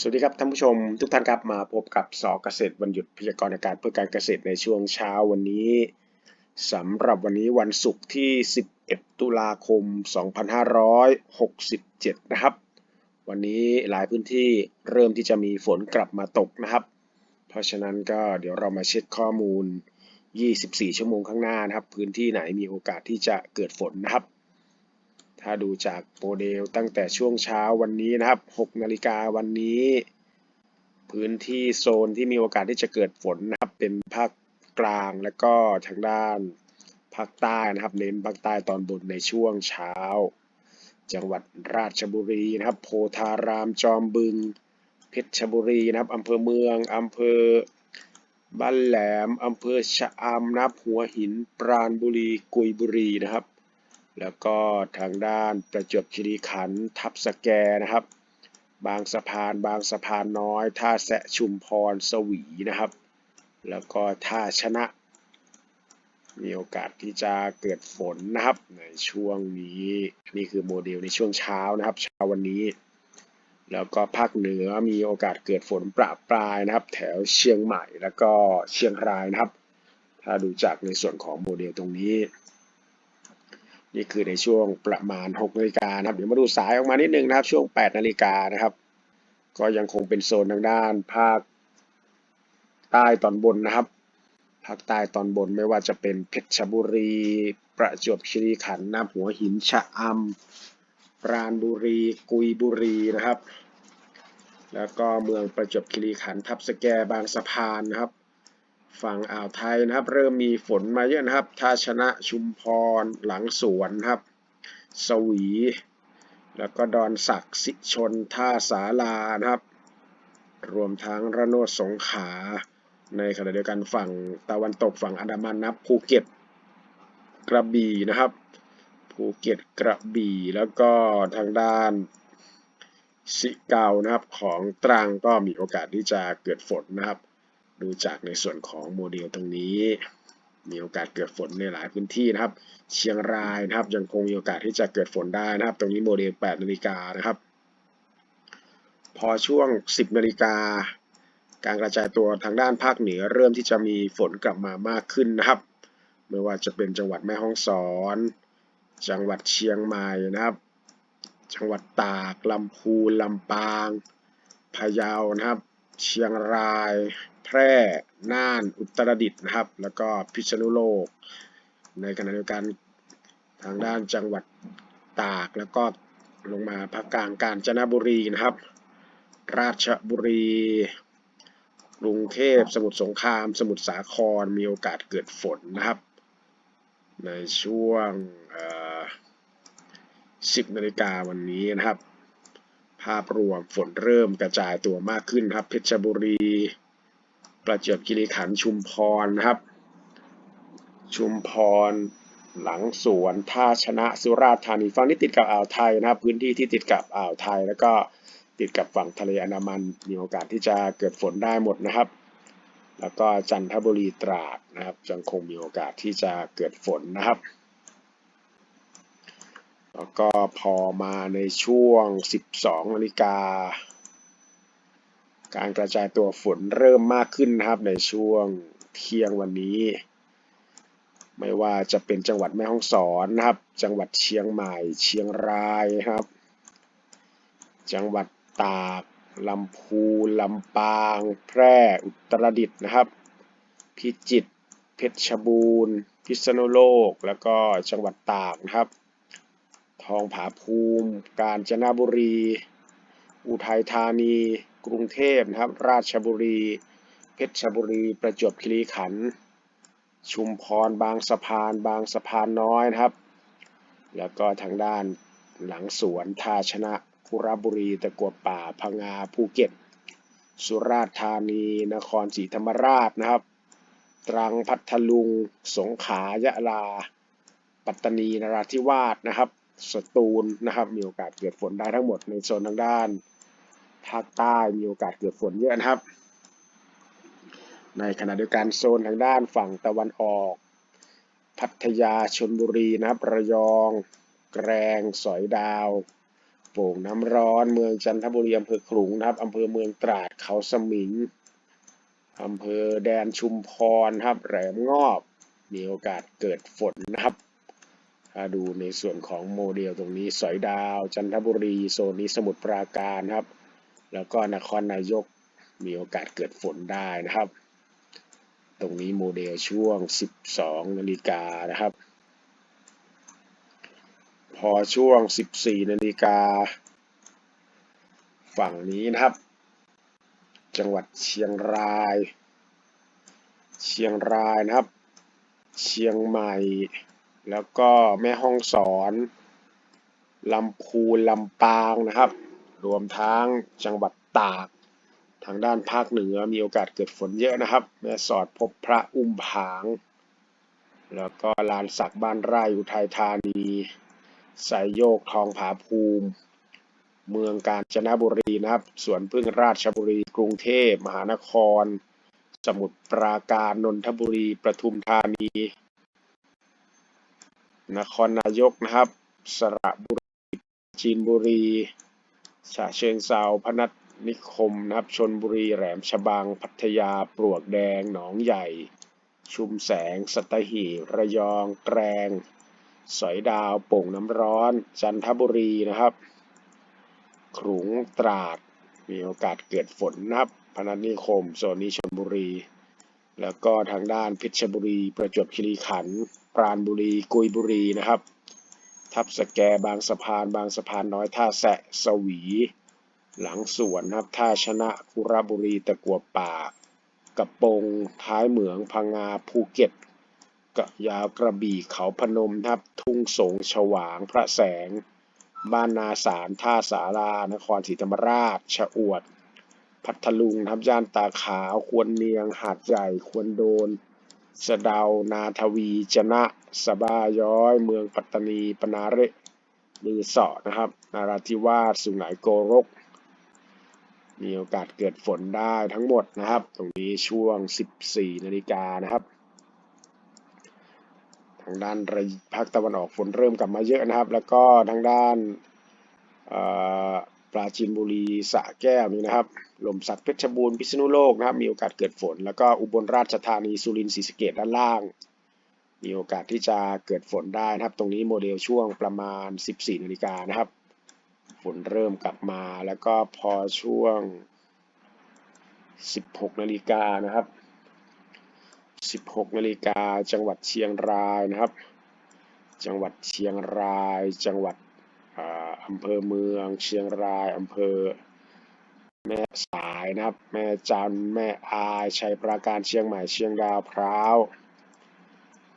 สวัสดีครับท่านผู้ชมทุกท่านครับมาพบกับสอเกษตรวันหยุดพยากรณ์อากาศเพื่อการเกษตรในช่วงเช้าวันนี้สำหรับวันนี้วันศุกร์ที่ 11 ตุลาคม 2567 นะครับ วันนี้หลายพื้นที่เริ่มที่จะมีฝนกลับมาตกนะครับ เพราะฉะนั้นก็เดี๋ยวเรามาเช็คข้อมูล 24 ชั่วโมงข้างหน้านะครับ พื้นที่ไหนมีโอกาสที่จะเกิดฝนนะครับ ถ้าดูจากโมเดลตั้งแต่ช่วงเช้าวันนี้นะครับ 6 นาฬิกาวันนี้ พื้นที่โซนที่มีโอกาสที่จะเกิดฝนนะครับ เป็นภาคกลางและก็ทางด้านภาคใต้นะครับ เน้นภาคใต้ตอนบนในช่วงเช้า จังหวัดราชบุรีนะครับ โพธารามจอมบึง เพชรบุรีนะครับอำเภอเมืองอำเภอบ้านแหลมอำเภอชะอำนะครับหัวหินปราณบุรีกุยบุรีนะครับ แล้วก็ทางด้านประจวบคีรีขันธ์ทับสแกนะครับ บางสะพานบางสะพานน้อย ท่าแสะชุมพรสวีนะครับ แล้วก็ท่าชนะ มีโอกาสที่จะเกิดฝนนะครับ ในช่วงนี้นี่คือโมเดลในช่วงเช้านะครับเช้าวันนี้ แล้วก็ภาคเหนือมีโอกาสเกิดฝนประปรายนะครับ แถวเชียงใหม่แล้วก็เชียงรายนะครับ ถ้าดูจากในส่วนของโมเดลตรงนี้ นี่คือในช่วงประมาณ6นาฬิกานะครับ เดี๋ยวมาดูสายออกมานิดนึงนะครับ ช่วง8นาฬิกานะครับ ก็ยังคงเป็นโซนทางด้านภาคใต้ตอนบนนะครับ ภาคใต้ตอนบนไม่ว่าจะเป็นเพชรบุรี ประจวบคีรีขันธ์น้ำหัวหินชะอำปราณบุรี กุยบุรีนะครับ แล้วก็เมืองประจวบคีรีขันธ์ทับสแกบางสะพานนะครับ ฝั่งอ่าวไทยนะครับ เริ่มมีฝนมาเยอะนะครับท่าชนะชุมพรหลังสวนครับ สวี แล้วก็ดอนศักดิ์สิชนท่าสาลานะครับ รวมทั้งระโนดสงขา ในขณะเดียวกันฝั่งตะวันตกฝั่งอันดามันนับภูเก็ตกระบี่นะครับภูเก็ตกระบี่ แล้วก็ทางด้านสิเกานะครับของตรังก็มีโอกาสที่จะเกิดฝนนะครับ ดูจากในส่วนของโมเดลตรงนี้ มีโอกาสเกิดฝนในหลายพื้นที่นะครับ เชียงรายนะครับยังคงมีโอกาสที่จะเกิดฝนได้นะครับ ตรงนี้โมเดล 8 นาฬิกานะครับ พอช่วง 10 นาฬิกาการกระจายตัวทางด้านภาคเหนือ เริ่มที่จะมีฝนกลับมามากขึ้นนะครับ ไม่ว่าจะเป็นจังหวัดแม่ฮ่องสอน จังหวัดเชียงใหม่นะครับ จังหวัดตากลำพูนลำปางพะเยานะครับ เชียงราย แพร่ น่าน อุตรดิตถ์นะครับ แล้วก็พิษณุโลก ในขณะเดียวกันทางด้านจังหวัดตาก แล้วก็ลงมาภาคกลางกาญจนบุรีนะครับ ราชบุรี กรุงเทพ สมุทรสงคราม สมุทรสาคร มีโอกาสเกิดฝนนะครับ ในช่วง 10 นาฬิกาวันนี้นะครับ ภาพรวมฝนเริ่มกระจายตัวมากขึ้นครับ เพชรบุรี ประจวบคีรีขันธ์ชุมพรนะครับ ชุมพร หลังสวนท่าชนะสุราษฎร์ธานีฝั่งที่ติดกับอ่าวไทยนะครับ พื้นที่ที่ติดกับอ่าวไทย แล้วก็ติดกับฝั่งทะเลอันดามันมีโอกาสที่จะเกิดฝนได้หมดนะครับ แล้วก็จันทบุรีตราดนะครับยังคงมีโอกาสที่จะเกิดฝนนะครับแล้วก็พอมาในช่วง 12นาฬิกา การกระจายตัวฝนเริ่มมากขึ้นนะครับในช่วงเที่ยงวันนี้ ไม่ว่าจะเป็นจังหวัดแม่ฮ่องสอนนะครับ จังหวัดเชียงใหม่ เชียงรายครับ จังหวัดตากลำพูนลำปาง แพร่ อุตรดิตถ์นะครับ พิจิตร เพชรบูรณ์ พิษณุโลก แล้วก็จังหวัดตากนะครับ ทองผาภูมิ กาญจนบุรี อุทัยธานี กรุงเทพนะครับ ราชบุรี เพชรบุรี ประจวบคีรีขันธ์ชุมพรบางสะพาน บางสะพานน้อยนะครับ แล้วก็ทางด้านหลังสวนท่าชนะคุระบุรีตะกัวป่าพังงาภูเก็ต สุราษฎร์ธานี นครศรีธรรมราชนะครับ ตรังพัทลุง สงขลายะลา ปัตตานีนราธิวาสนะครับสตูลนะครับมีโอกาสเกิดฝนได้ทั้งหมดในโซนทางด้าน ภาคใต้มีโอกาสเกิดฝนเยอะนะครับ ในขณะเดียวกันโซนทางด้านฝั่งตะวันออก พัทยาชนบุรีนะครับระยอง แกรงสอยดาวโป่งน้ำร้อนเมืองจันทบุรีอำเภอขลุงนะครับอำเภอเมืองตราดเขาสมิงอำเภอแดนชุมพรครับแหลมงอบมีโอกาสเกิดฝนนะครับ ถ้าดูในส่วนของโมเดลตรงนี้สอยดาว จันทบุรี โซนนี้สมุทรปราการครับ แล้วก็นครนายกมีโอกาสเกิดฝนได้นะครับ ตรงนี้โมเดลช่วง 12นาฬิกานะครับ พอช่วง 14นาฬิกาฝั่งนี้นะครับ จังหวัดเชียงราย เชียงรายนะครับ เชียงใหม่ แล้วก็แม่ฮ่องสอนลำพูนลำปางนะครับ รวมทั้งจังหวัดตาก ทางด้านภาคเหนือมีโอกาสเกิดฝนเยอะนะครับ แม่สอดพบพระอุ้มผาง แล้วก็ลานสักบ้านไร่อุทัยธานีไซโยกทองผาภูมิ เมืองกาญจนบุรีนะครับ สวนพึ่งราชบุรี กรุงเทพมหานคร สมุทรปราการนนทบุรีประทุมธานี นครนายกนะครับ สระบุรีจีนบุรี ฉะเชิงเซาพนัสนิคมนะครับชนบุรีแหลมฉบังพัทยาปลวกแดง หนองใหญ่ ชุมแสง สัตหีบระยอง แกรง สอยดาวโป่งน้ำร้อน จันทบุรีนะครับขลุงตราด มีโอกาสเกิดฝนนะครับพนัสนิคมโซนนี้ชลบุรี แล้วก็ทางด้านเพชรบุรี ประจวบคีรีขันธ์ปราณบุรี กุยบุรีนะครับ ทับสแกบางสะพาน บางสะพานน้อยท่าแสะสวี หลังสวนนะครับท่าชนะคุระบุรีตะกัวป่ากระปงท้ายเหมืองพังงาภูเก็ตกะยาวกระบี่เขาพนมนะครับทุ่งสงฉวางพระแสง บ้านนาสารท่าสารานครศรีธรรมราชชะอวด พัทลุงนะครับย่านตาขาว ควรเนียงหาดใหญ่ควรโดน สะเดา นาทวี จนะ สบาย้อย เมืองปัตตานี ปนาเระลือเสอนะครับ นาราธิวาส สุไหงโกรก มีโอกาสเกิดฝนได้ทั้งหมดนะครับ ตรงนี้ช่วง 14 นาฬิกานะครับ ทางด้านระภาคตะวันออกฝนเริ่มกลับมาเยอะนะครับ แล้วก็ทางด้านออ ปราจีนบุรีสระแก้วนี่นะครับลมสักเพชรบูรณ์พิษณุโลกนะครับมีโอกาสเกิดฝน แล้วก็อุบลราชธานีสุรินทร์ศรีสะเกษด้านล่าง มีโอกาสที่จะเกิดฝนได้นะครับ ตรงนี้โมเดลช่วงประมาณ 14นาฬิกานะครับฝนเริ่มกลับมาแล้วก็พอช่วง 16นาฬิกานะครับ 16นาฬิกาจังหวัดเชียงรายนะครับ จังหวัดเชียงรายจังหวัดอ่า อำเภอเมือง เชียงรายอำเภอ แม่สายนะครับ แม่จันแม่อายชัยปราการเชียงใหม่เชียงดาวพร้าว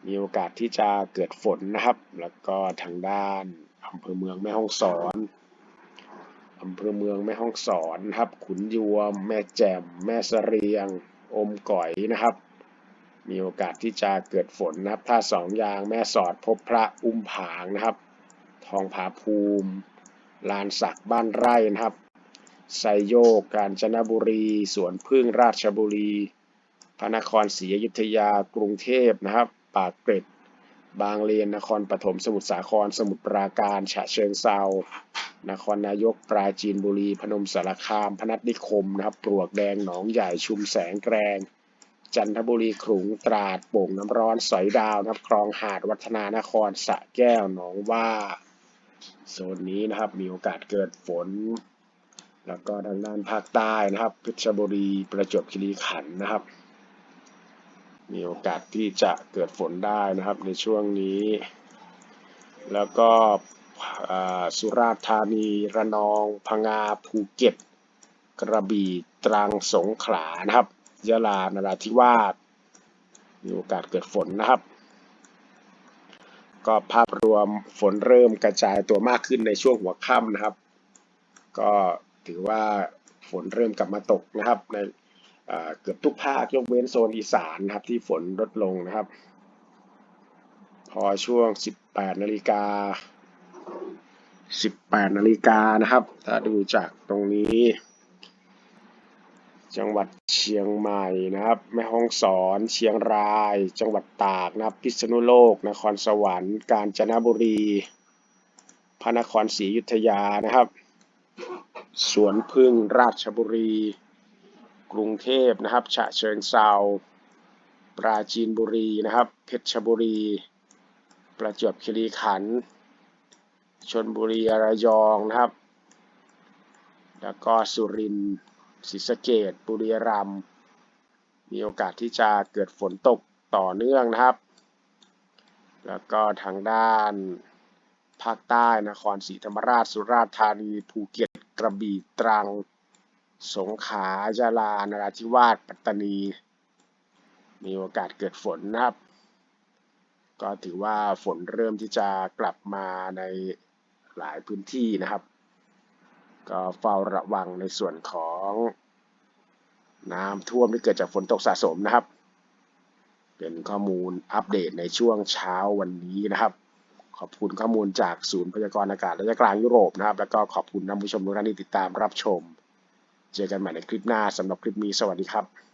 มีโอกาสที่จะเกิดฝนนะครับ แล้วก็ทางด้านอำเภอเมืองแม่ฮ่องสอนอำเภอเมืองแม่ฮ่องสอนนะครับ ขุนยวม แม่แจ่ม แม่เสเรียง อมก๋อยนะครับ มีโอกาสที่จะเกิดฝนนะครับ ถ้าสองยางแม่สอดพบพระอุ้มผางนะครับ ทองผาภูมิ ลานสักบ้านไร่นะครับ ไซโยก กาญจนบุรี สวนพึ่งราชบุรี พระนครศรีอยุธยา กรุงเทพนะครับ ปากเกร็ด บางเลน นครปฐม สมุทรสาคร สมุทรปราการ ฉะเชิงเซา นครนายก ปราจีนบุรี พนมสารคาม พนัสนิคมนะครับ ปลวกแดง หนองใหญ่ ชุมแสงแกรงจันทบุรีขลุงตราดโป่งน้ำร้อนสอยดาวนะครับคลองหาดวัฒนานครสะแก้วหนองว่า โซนนี้นะครับมีโอกาสเกิดฝน แล้วก็ทางด้านภาคใต้นะครับเพชรบุรีประจวบคีรีขันธ์นะครับ มีโอกาสที่จะเกิดฝนได้นะครับในช่วงนี้ แล้วก็สุราษฎร์ธานีระนอง พังงาภูเก็ต กระบี่ตรังสงขลานะครับยะลานราธิวาสมีโอกาสเกิดฝนนะครับ ก็ภาพรวมฝนเริ่มกระจายตัวมากขึ้นในช่วงหัวค่ำนะครับ ก็ถือว่าฝนเริ่มกลับมาตกนะครับ ในเอ่อเกือบทุกภาคยกเว้นโซนอีสานนะครับ ที่ฝนลดลงนะครับ พอช่วง 18นาฬิกา18นาฬิกานะครับ ถ้าดูจากตรงนี้ จังหวัดเชียงใหม่นะครับ แม่ฮ่องสอน เชียงราย จังหวัดตากนะครับ พิษณุโลก นครสวรรค์ กาญจนบุรี พระนครศรีอยุธยานะครับ สวนพึ่งราชบุรี กรุงเทพนะครับ ฉะเชิงเซาปราจีนบุรีนะครับ เพชรบุรี ประจวบคีรีขันธ์ ชนบุรีระยองนะครับ แล้วก็สุรินทร์ ศรีสะเกษบุรีรัมย์มีโอกาสที่จะเกิดฝนตกต่อเนื่องนะครับ แล้วก็ทางด้านภาคใต้นครศรีธรรมราชสุราษฎร์ธานีภูเก็ตกระบี่ตรัง สงขลายะลานราธิวาสปัตตานี มีโอกาสเกิดฝนนะครับ ก็ถือว่าฝนเริ่มที่จะกลับมาในหลายพื้นที่นะครับ ก็เฝ้าระวังในส่วนของน้ำท่วมที่เกิดจากฝนตกสะสมนะครับ เป็นข้อมูลอัปเดตในช่วงเช้าวันนี้นะครับ ขอบคุณข้อมูลจากศูนย์พยากรณ์อากาศระยะกลางยุโรปนะครับ แล้วก็ขอบคุณท่านผู้ชมทุกท่านที่ติดตามรับชม เจอกันใหม่ในคลิปหน้าสำหรับคลิปนี้สวัสดีครับ